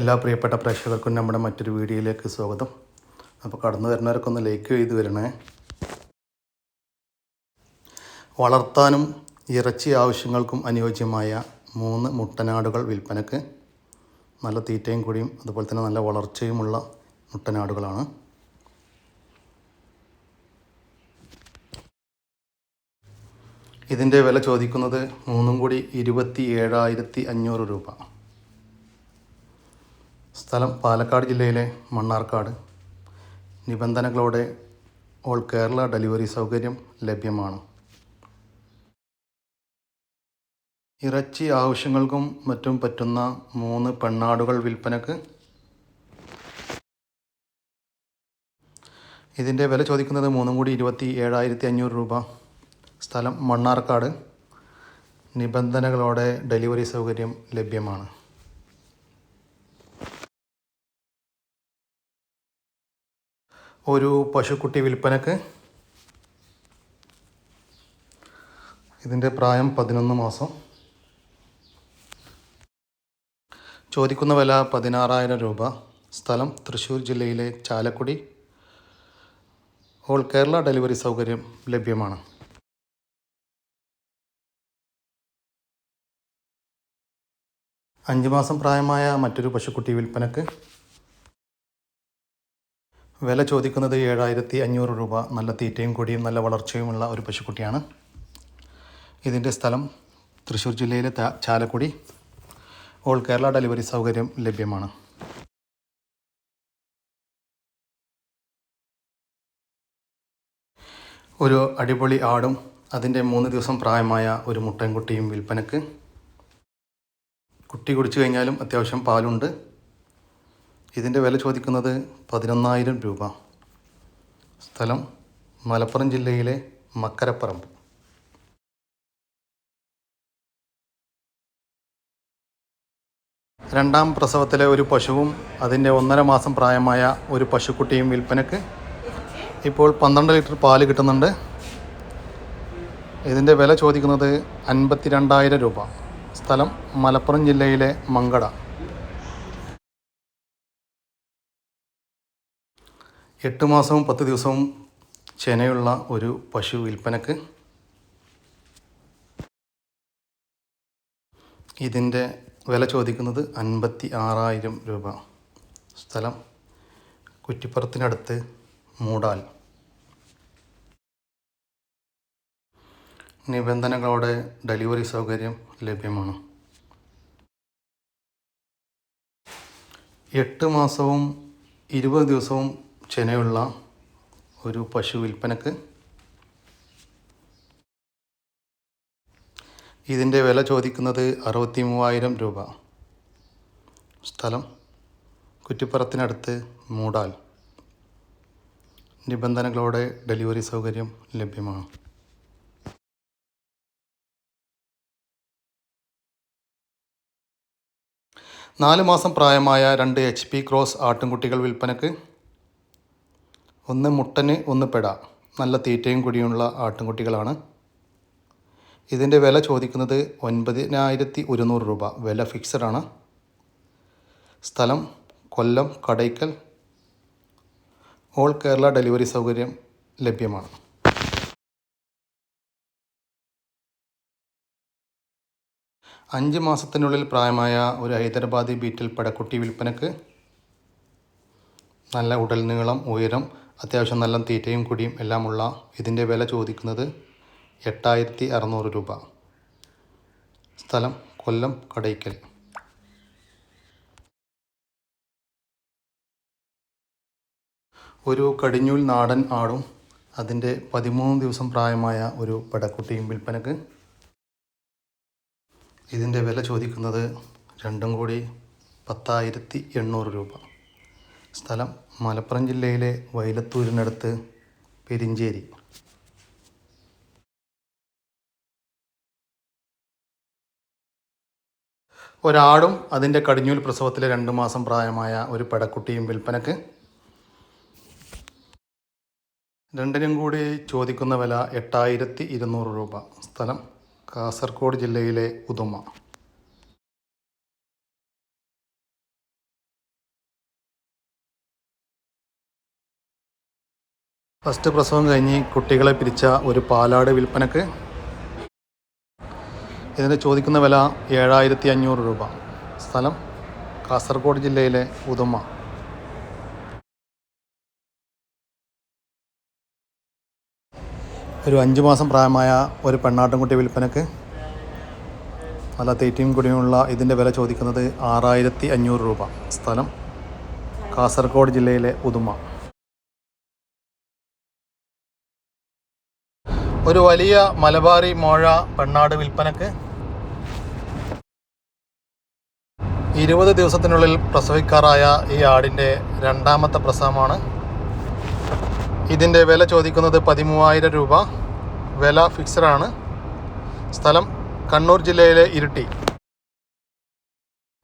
എല്ലാ പ്രിയപ്പെട്ട പ്രേക്ഷകർക്കും നമ്മുടെ മറ്റൊരു വീഡിയോയിലേക്ക് സ്വാഗതം. അപ്പോൾ കടന്നു വരുന്നവരൊക്കെ ഒന്ന് ലൈക്ക് ചെയ്ത് വരണേ. വളർത്താനും ഇറച്ചി ആവശ്യങ്ങൾക്കും അനുയോജ്യമായ മൂന്ന് മുട്ടനാടുകൾ വിൽപ്പനക്ക്. നല്ല തീറ്റയും കൂടിയും അതുപോലെ തന്നെ നല്ല വളർച്ചയുമുള്ള മുട്ടനാടുകളാണ്. ഇതിന്റെ വില ചോദിക്കുന്നത് മൂന്നും കൂടി ഇരുപത്തി ഏഴായിരത്തി അഞ്ഞൂറ് രൂപ. സ്ഥലം പാലക്കാട് ജില്ലയിലെ മണ്ണാർക്കാട്. നിബന്ധനകളോടെ ഓൾ കേരള ഡെലിവറി സൗകര്യം ലഭ്യമാണ്. ഇറച്ചി ആവശ്യങ്ങൾക്കും മറ്റും പറ്റുന്ന മൂന്ന് പെണ്ണാടുകൾ വിൽപ്പനക്ക് ഇതിന്റെ വില ചോദിക്കുന്നത് മൂന്നും കൂടി ഇരുപത്തി ഏഴായിരത്തി അഞ്ഞൂറ് രൂപ. സ്ഥലം മണ്ണാർക്കാട്. നിബന്ധനകളോടെ ഡെലിവറി സൗകര്യം ലഭ്യമാണ്. ഒരു പശുക്കുട്ടി വിൽപ്പനക്ക് ഇതിന്റെ പ്രായം പതിനൊന്ന് മാസം. ചോദിക്കുന്ന വില പതിനാറായിരം രൂപ. സ്ഥലം തൃശ്ശൂർ ജില്ലയിലെ ചാലക്കുടി. ഓൾ കേരള ഡെലിവറി സൗകര്യം ലഭ്യമാണ്. അഞ്ച് മാസം പ്രായമായ മറ്റൊരു പശുക്കുട്ടി വിൽപ്പനക്ക് വില ചോദിക്കുന്നത് ഏഴായിരത്തി അഞ്ഞൂറ് രൂപ. നല്ല തീറ്റയും കൊടിയും നല്ല വളർച്ചയുമുള്ള ഒരു പശുക്കുട്ടിയാണ്. ഇതിന്റെ സ്ഥലം തൃശ്ശൂർ ജില്ലയിലെ ചാലക്കുടി. ഓൾ കേരള ഡെലിവറി സൗകര്യം ലഭ്യമാണ്. ഒരു അടിപൊളി ആടും അതിന്റെ മൂന്ന് ദിവസം പ്രായമായ ഒരു മുട്ടൻകുട്ടിയും വിൽപ്പനക്ക്. കുട്ടി കുടിച്ചു കഴിഞ്ഞാലും അത്യാവശ്യം പാലുണ്ട്. ഇതിന്റെ വില ചോദിക്കുന്നത് പതിനൊന്നായിരം രൂപ. സ്ഥലം മലപ്പുറം ജില്ലയിലെ മക്കരപ്പറമ്പ്. രണ്ടാം പ്രസവത്തിലെ ഒരു പശുവും അതിന്റെ ഒന്നര മാസം പ്രായമായ ഒരു പശുക്കുട്ടിയും വിൽപ്പനക്ക് ഇപ്പോൾ പന്ത്രണ്ട് ലിറ്റർ പാൽ കിട്ടുന്നുണ്ട്. ഇതിന്റെ വില ചോദിക്കുന്നത് അൻപത്തി രണ്ടായിരം രൂപ. സ്ഥലം മലപ്പുറം ജില്ലയിലെ മങ്കട. എട്ട് മാസവും പത്ത് ദിവസവും ചെനയുള്ള ഒരു പശു വിൽപ്പനക്ക് ഇതിന്റെ വില ചോദിക്കുന്നത് അൻപത്തി ആറായിരം രൂപ. സ്ഥലം കുറ്റിപ്പുറത്തിനടുത്ത് മൂടാൽ. നിബന്ധനകളോടെ ഡെലിവറി സൗകര്യം ലഭ്യമാണ്. എട്ട് മാസവും ഇരുപത് ദിവസവും ചെനയുള്ള ഒരു പശു വിൽപ്പനക്ക് ഇതിന്റെ വില ചോദിക്കുന്നത് അറുപത്തി മൂവായിരം രൂപ. സ്ഥലം കുറ്റിപ്പുറത്തിനടുത്ത് മൂടാൽ. നിബന്ധനകളോടെ ഡെലിവറി സൗകര്യം ലഭ്യമാണ്. നാല് മാസം പ്രായമായ രണ്ട് എച്ച് പി ക്രോസ് ആട്ടിൻകുട്ടികൾ വിൽപ്പനക്ക് ഒന്ന് മുട്ടന് ഒന്ന് പെട. നല്ല തീറ്റയും കുടിയുമുള്ള ആട്ടിൻകുട്ടികളാണ് ഇതിന്റെ വില ചോദിക്കുന്നത് ഒൻപതിനായിരത്തി ഒരുന്നൂറ് രൂപ. വില ഫിക്സഡ് ആണ്. സ്ഥലം കൊല്ലം കടയ്ക്കൽ. ഓൾ കേരള ഡെലിവറി സൗകര്യം ലഭ്യമാണ്. അഞ്ച് മാസത്തിനുള്ളിൽ പ്രായമായ ഒരു ഹൈദരാബാദി ബീറ്റിൽ പടക്കുട്ടി വിൽപ്പനക്ക് നല്ല ഉടൽ നീളം ഉയരം അത്യാവശ്യം നല്ല തീറ്റയും കുടിയും എല്ലാമുള്ള ഇതിന്റെ വില ചോദിക്കുന്നത് എട്ടായിരത്തി അറുന്നൂറ് രൂപ. സ്ഥലം കൊല്ലം കടയ്ക്കൽ. ഒരു കടിഞ്ഞൂൽ നാടൻ ആടും അതിന്റെ പതിമൂന്ന് ദിവസം പ്രായമായ ഒരു പടക്കുട്ടിയും വിൽപ്പനക്ക് ഇതിന്റെ വില ചോദിക്കുന്നത് രണ്ടും കൂടി പത്തായിരത്തി എണ്ണൂറ് രൂപ. സ്ഥലം മലപ്പുറം ജില്ലയിലെ വൈലത്തൂരിനടുത്ത് പെരിഞ്ചേരി. ഒരാടും അതിന്റെ കടിഞ്ഞൂൽ പ്രസവത്തിലെ രണ്ട് മാസം പ്രായമായ ഒരു പെടക്കുട്ടിയും വിൽപ്പനക്ക്. രണ്ടിനും കൂടി ചോദിക്കുന്ന വില എട്ടായിരത്തി ഇരുന്നൂറ് രൂപ. സ്ഥലം കാസർഗോഡ് ജില്ലയിലെ ഉദുമ. ഫസ്റ്റ് പ്രസവം കഴിഞ്ഞ് കുട്ടികളെ പിരിച്ച ഒരു പാലാട് വിൽപ്പനക്ക് ഇതിന് ചോദിക്കുന്ന വില ഏഴായിരത്തി അഞ്ഞൂറ് രൂപ. സ്ഥലം കാസർഗോഡ് ജില്ലയിലെ ഉദുമ. ഒരു അഞ്ച് മാസം പ്രായമായ ഒരു പെണ്ണാട്ടൻകുട്ടി വിൽപ്പനക്ക് നല്ല തേറ്റിയും കുടിയുമുള്ള ഇതിന്റെ വില ചോദിക്കുന്നത് ആറായിരത്തി അഞ്ഞൂറ് രൂപ. സ്ഥലം കാസർഗോഡ് ജില്ലയിലെ ഉദുമ. ഒരു വലിയ മലബാറി മോഴ പെണ്ണാട് വിൽപ്പനക്ക് ഇരുപത് ദിവസത്തിനുള്ളിൽ പ്രസവിക്കാറായ ഈ ആടിന്റെ രണ്ടാമത്തെ പ്രസവമാണ്. ഇതിന്റെ വില ചോദിക്കുന്നത് പതിമൂവായിരം രൂപ. വില ഫിക്സഡാണ്. സ്ഥലം കണ്ണൂർ ജില്ലയിലെ ഇരുട്ടി.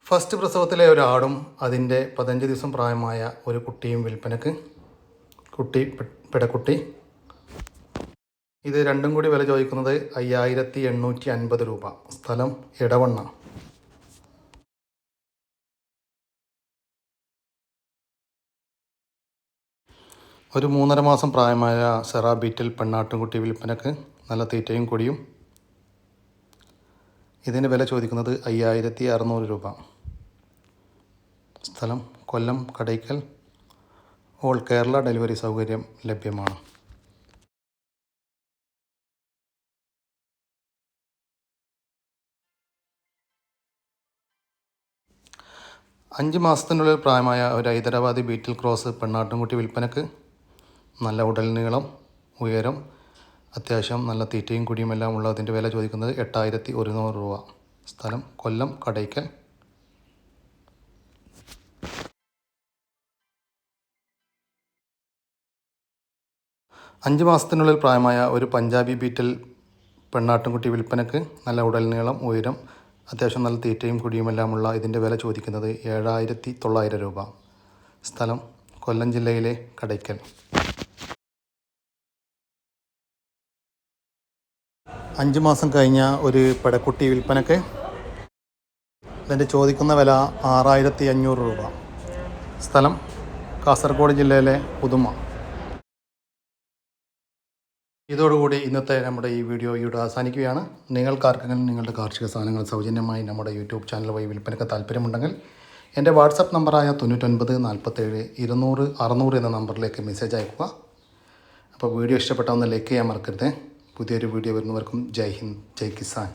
ഫസ്റ്റ് പ്രസവത്തിലെ ഒരു ആടും അതിന്റെ പതിനഞ്ച് ദിവസം പ്രായമായ ഒരു കുട്ടിയും വിൽപ്പനക്ക്. കുട്ടി പിടക്കുട്ടി. ഇത് രണ്ടും കൂടി വില ചോദിക്കുന്നത് അയ്യായിരത്തി എണ്ണൂറ്റി അൻപത് രൂപ. സ്ഥലം ഇടവണ്ണ ഒരു മൂന്നര മാസം പ്രായമായ സെറാ ബീറ്റിൽ പെണ്ണാട്ടുംകുട്ടി വിൽപ്പനക്ക് നല്ല തീറ്റയും കൊടിയും. ഇതിന് വില ചോദിക്കുന്നത് അയ്യായിരത്തി അറുന്നൂറ് രൂപ. സ്ഥലം കൊല്ലം കടയ്ക്കൽ. ഓൾ കേരള ഡെലിവറി സൗകര്യം ലഭ്യമാണ്. അഞ്ച് മാസത്തിനുള്ളിൽ പ്രായമായ ഒരു ഹൈദരാബാദി ബീറ്റിൽ ക്രോസ് പെണ്ണാട്ടുംകുട്ടി വിൽപ്പനക്ക് നല്ല ഉടൽ നീളം ഉയരം അത്യാവശ്യം നല്ല തീറ്റയും കുടിയുമെല്ലാം ഉള്ള അതിന്റെ വില ചോദിക്കുന്നത് എട്ടായിരത്തി ഒരുന്നൂറ് രൂപ. സ്ഥലം കൊല്ലം കടയ്ക്കൽ. അഞ്ച് മാസത്തിനുള്ളിൽ പ്രായമായ ഒരു പഞ്ചാബി ബീറ്റിൽ പെണ്ണാട്ടുംകുട്ടി വിൽപ്പനക്ക് നല്ല ഉടൽ നീളം ഉയരം അത്യാവശ്യം നല്ല തീറ്റയും കുടിയുമെല്ലാമുള്ള ഇതിന്റെ വില ചോദിക്കുന്നത് ഏഴായിരത്തി തൊള്ളായിരം രൂപ. സ്ഥലം കൊല്ലം ജില്ലയിലെ കടയ്ക്കൽ. അഞ്ച് മാസം കഴിഞ്ഞ ഒരു പെടക്കുട്ടി വിൽപ്പനക്ക് ഇതിന്റെ ചോദിക്കുന്ന വില ആറായിരത്തി അഞ്ഞൂറ് രൂപ. സ്ഥലം കാസർഗോഡ് ജില്ലയിലെ പുതുമ. ഇതോടുകൂടി ഇന്നത്തെ നമ്മുടെ ഈ വീഡിയോ ഇവിടെ അവസാനിക്കുകയാണ്. നിങ്ങൾക്കാർക്കെങ്കിലും നിങ്ങളുടെ കാർഷിക സാധനങ്ങൾ സൗജന്യമായി നമ്മുടെ യൂട്യൂബ് ചാനൽ വഴി വിൽപ്പനയ്ക്ക് താല്പര്യമുണ്ടെങ്കിൽ എന്റെ വാട്സപ്പ് നമ്പറായ തൊണ്ണൂറ്റൊൻപത് നാൽപ്പത്തേഴ് ഇരുന്നൂറ് അറുന്നൂറ് എന്ന നമ്പറിലേക്ക് മെസ്സേജ് അയക്കുക. അപ്പോൾ വീഡിയോ ഇഷ്ടപ്പെട്ട ഒന്ന് ലൈക്ക് ചെയ്യാൻ മറക്കരുത്. പുതിയൊരു വീഡിയോ വരുന്നവർക്കും ജയ് ഹിന്ദ് ജയ് കിസാൻ.